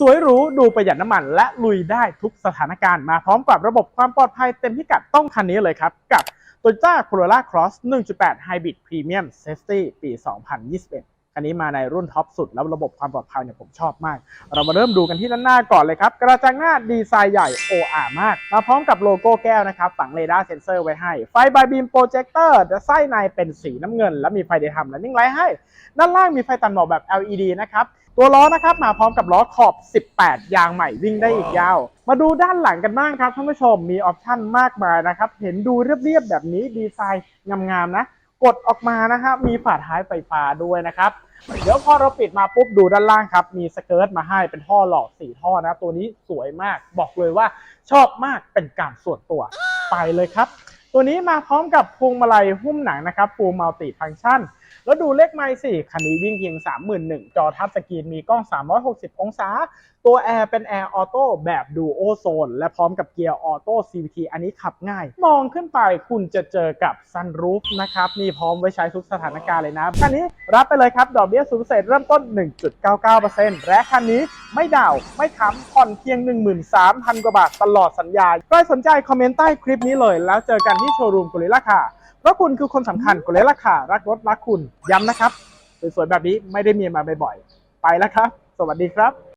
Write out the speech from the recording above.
สวยหรูดูประหยัดน้ำมันและลุยได้ทุกสถานการณ์มาพร้อมกับระบบความปลอดภัยเต็มพิกัดต้องคันนี้เลยครับ กับ Toyota Corolla Cross 1.8 Hybrid Premium Safety ปี 2021 คันนี้มาในรุ่นท็อปสุด แล้วระบบความปลอดภัยเนี่ยผมชอบมาก เรามาเริ่มดูกันที่ด้านหน้าก่อนเลยครับ กระจังหน้าดีไซน์ใหญ่ OR มาก มาพร้อมกับโลโก้แก้วนะครับ ฝังเรดาร์เซนเซอร์ไว้ให้ ไฟบายบีมโปรเจคเตอร์ไส้ในเป็นสีน้ำเงิน และมีไฟเดย์ทำและนิ่งไลท์ให้ ด้านล่างมีไฟตัดหมอกแบบ LED นะครับตัวล้อนะครับมาพร้อมกับล้อขอบ 18 ยางใหม่วิ่งได้อีกยาว มาดูด้านหลังกันบ้างครับท่านผู้ชมมีออปชั่นมากมายนะครับ เห็นดูเรียบๆแบบนี้ดีไซน์งามๆนะ กดออกมานะฮะมีฝาท้ายไฟฟ้าด้วยนะครับ เดี๋ยวพอเราปิดมาปุ๊บดูด้านล่างครับ มีสเกิร์ตมาให้เป็นท่อหลอดสีท่อนะ ตัวนี้สวยมากบอกเลยว่าชอบมากเป็นการส่วนตัวไปเลยครับ ตัวนี้มาพร้อมกับพวงมาลัยหุ้มหนังนะครับฟูลมัลติฟังก์ชัน แล้วดูเลขไมล์สิคันนี้วิ่งเพียง 31,000 จอทัชสกรีนมีกล้อง 360 องศา ตัวแอร์เป็นแอร์ออโต้แบบดูโอโซนและพร้อมกับเกียร์ออโต้ CVT อันนี้ขับง่าย มองขึ้นไปคุณจะเจอกับซันรูฟนะครับนี่พร้อมไว้ใช้ทุกสถานการณ์เลยนะ คันนี้รับไปเลยครับ ดอกเบี้ยสูงเศษเริ่มต้น 1.99%และคันนี้ไม่ดาวไม่ค้ำผ่อนเพียง 13,000 กว่าบาทตลอดสัญญาใครสนใจคอมเมนต์ใต้คลิปนี้เลย แล้วเจอกันที่โชว์รูมกุลิล่าคาเพราะคุณคือคนสำคัญกุลิล่าคารักรถรักคุณย้ำนะครับสวยๆแบบนี้ไม่ได้มีมาบ่อยๆไปแล้วครับ สวัสดีครับ